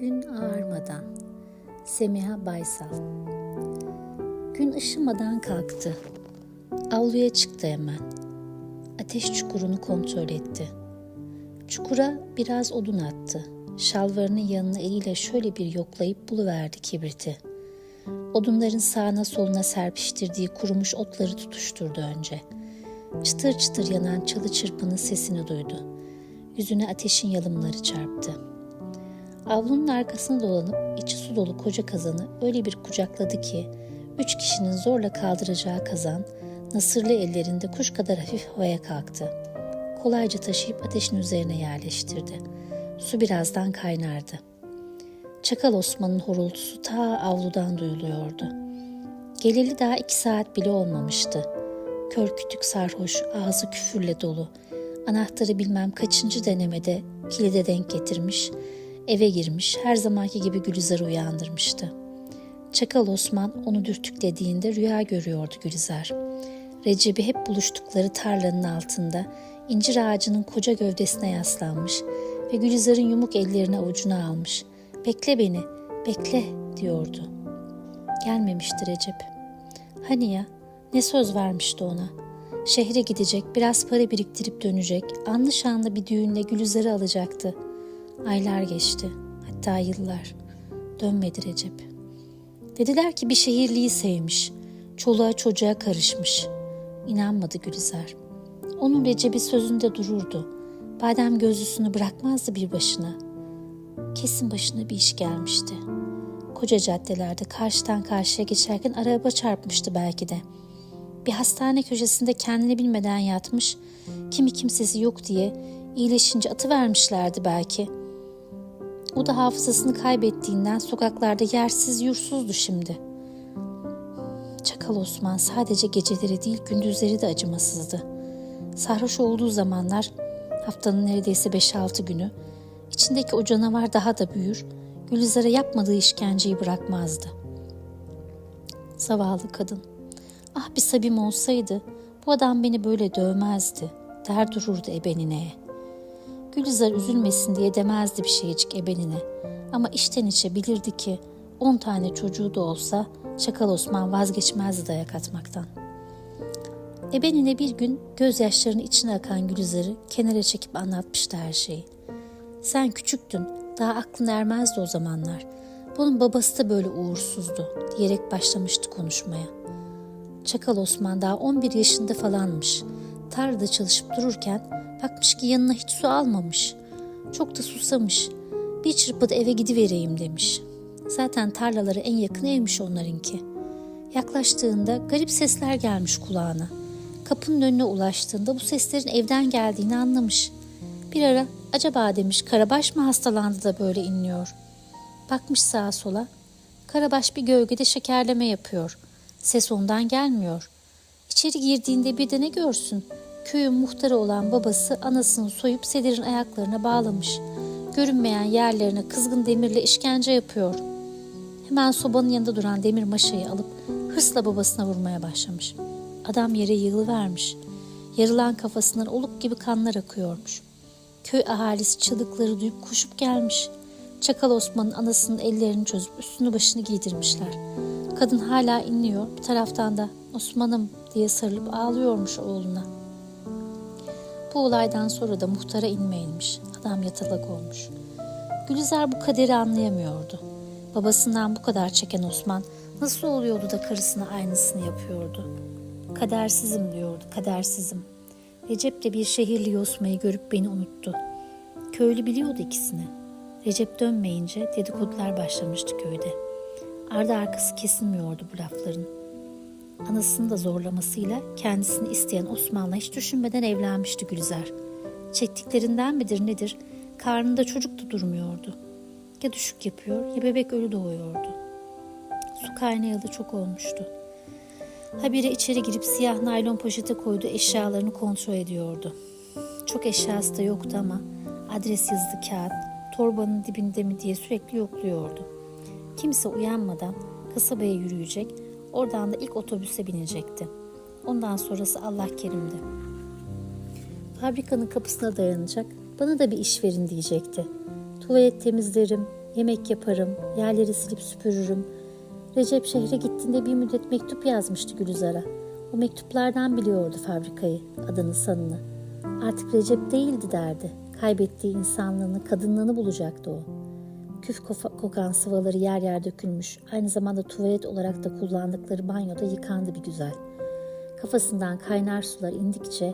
Gün ağarmadan Semiha Baysal Gün ışımadan kalktı. Avluya çıktı hemen. Ateş çukurunu kontrol etti. Çukura biraz odun attı. Şalvarının yanına eliyle şöyle bir yoklayıp buluverdi kibriti. Odunların sağına soluna serpiştirdiği kurumuş otları tutuşturdu önce. Çıtır çıtır yanan çalı çırpının sesini duydu. Yüzüne ateşin yalımları çarptı. Avlunun arkasına dolanıp içi su dolu koca kazanı öyle bir kucakladı ki üç kişinin zorla kaldıracağı kazan nasırlı ellerinde kuş kadar hafif havaya kalktı. Kolayca taşıyıp ateşin üzerine yerleştirdi. Su birazdan kaynardı. Çakal Osman'ın horultusu ta avludan duyuluyordu. Geleli daha iki saat bile olmamıştı. Kör kütük sarhoş, ağzı küfürle dolu. Anahtarı bilmem kaçıncı denemede kilide denk getirmiş, eve girmiş, her zamanki gibi Gülizar'ı uyandırmıştı. Çakal Osman onu dürtüklediğinde rüya görüyordu Gülizar. Recep'i hep buluştukları tarlanın altında incir ağacının koca gövdesine yaslanmış ve Gülizar'ın yumuk ellerini avucuna almış. Bekle beni, bekle diyordu. Gelmemişti Recep. Hani ya, ne söz vermişti ona? Şehre gidecek, biraz para biriktirip dönecek, anlı şanlı bir düğünle Gülizar'ı alacaktı. Aylar geçti, hatta yıllar. Dönmedi Recep. Dediler ki bir şehirliyi sevmiş, çoluğa çocuğa karışmış. İnanmadı Gülizar. Onun Recep'i sözünde dururdu. Badem gözlüsünü bırakmazdı bir başına. Kesin başına bir iş gelmişti. Koca caddelerde karşıdan karşıya geçerken araba çarpmıştı belki de. Bir hastane köşesinde kendini bilmeden yatmış, kimi kimsesi yok diye iyileşince atı vermişlerdi belki. O da hafızasını kaybettiğinden sokaklarda yersiz yursuzdu şimdi. Çakal Osman sadece geceleri değil gündüzleri de acımasızdı. Sarhoş olduğu zamanlar haftanın neredeyse 5-6 günü içindeki o canavar daha da büyür, Gülizar'a yapmadığı işkenceyi bırakmazdı. Zavallı kadın. Ah bir sabim olsaydı bu adam beni böyle dövmezdi der dururdu ebenineye. Gülizar üzülmesin diye demezdi bir şeycik ebenine. Ama içten içe bilirdi ki on tane çocuğu da olsa Çakal Osman vazgeçmezdi dayak atmaktan. Ebenine bir gün gözyaşlarının içine akan Gülizar'ı kenara çekip anlatmıştı her şeyi. Sen küçüktün, daha aklın ermezdi o zamanlar. Bunun babası da böyle uğursuzdu diyerek başlamıştı konuşmaya. Çakal Osman daha 11 yaşında falanmış. Tarlada çalışıp dururken bakmış ki yanına hiç su almamış. Çok da susamış. Bir çırpıda eve gidivereyim demiş. Zaten tarlaları en yakın evmiş onlarınki. Yaklaştığında garip sesler gelmiş kulağına. Kapının önüne ulaştığında bu seslerin evden geldiğini anlamış. Bir ara acaba demiş Karabaş mı hastalandı da böyle inliyor. Bakmış sağa sola. Karabaş bir gölgede şekerleme yapıyor. Ses ondan gelmiyor. İçeri girdiğinde bir de ne görsün? Köyün muhtarı olan babası anasını soyup Sedir'in ayaklarına bağlamış. Görünmeyen yerlerine kızgın demirle işkence yapıyor. Hemen sobanın yanında duran demir maşayı alıp hırsla babasına vurmaya başlamış. Adam yere yığılıvermiş. Yarılan kafasından oluk gibi kanlar akıyormuş. Köy ahalisi çığlıkları duyup koşup gelmiş. Çakal Osman'ın anasının ellerini çözüp üstünü başını giydirmişler. Kadın hala inliyor. Bir taraftan da Osman'ım diye sarılıp ağlıyormuş oğluna. Bu olaydan sonra da muhtara inmeyilmiş. Adam yatalak olmuş. Gülizar bu kaderi anlayamıyordu. Babasından bu kadar çeken Osman nasıl oluyordu da karısına aynısını yapıyordu? Kadersizim diyordu, kadersizim. Recep de bir şehirli yosmayı görüp beni unuttu. Köylü biliyordu ikisini. Recep dönmeyince dedikodular başlamıştı köyde. Ardı arkası kesilmiyordu bu lafların. Anasının da zorlamasıyla kendisini isteyen Osman'la hiç düşünmeden evlenmişti Gülizar. Çektiklerinden midir nedir karnında çocuk da durmuyordu. Ya düşük yapıyor ya bebek ölü doğuyordu. Su kaynayalı çok olmuştu. Habire içeri girip siyah naylon poşete koyduğu eşyalarını kontrol ediyordu. Çok eşyası da yoktu ama adres yazılı kağıt torbanın dibinde mi diye sürekli yokluyordu. Kimse uyanmadan kasabaya yürüyecek, oradan da ilk otobüse binecekti. Ondan sonrası Allah kerimdi. Fabrikanın kapısına dayanacak, bana da bir iş verin diyecekti. Tuvalet temizlerim, yemek yaparım, yerleri silip süpürürüm. Recep şehre gittiğinde bir müddet mektup yazmıştı Gülizar'a. O mektuplardan biliyordu fabrikayı, adını sanını. Artık Recep değildi derdi. Kaybettiği insanlığını, kadınlığını bulacaktı o. Küf kokan sıvaları yer yer dökülmüş. Aynı zamanda tuvalet olarak da kullandıkları banyoda yıkandı bir güzel. Kafasından kaynar sular indikçe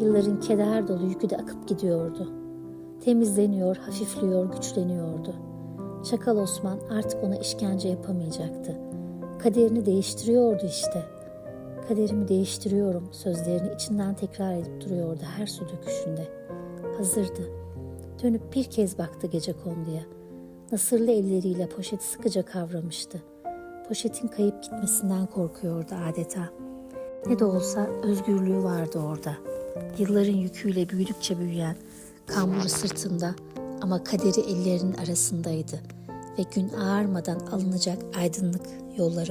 yılların keder dolu yükü de akıp gidiyordu. Temizleniyor, hafifliyor, güçleniyordu. Çakal Osman artık ona işkence yapamayacaktı. Kaderini değiştiriyordu işte. Kaderimi değiştiriyorum sözlerini içinden tekrar edip duruyordu her su döküşünde. Hazırdı. Dönüp bir kez baktı gece konduya. Nasırlı elleriyle poşeti sıkıca kavramıştı. Poşetin kayıp gitmesinden korkuyordu adeta. Ne de olsa özgürlüğü vardı orada. Yılların yüküyle büyüdükçe büyüyen, kamburu sırtında ama kaderi ellerinin arasındaydı ve gün ağarmadan alınacak aydınlık yolları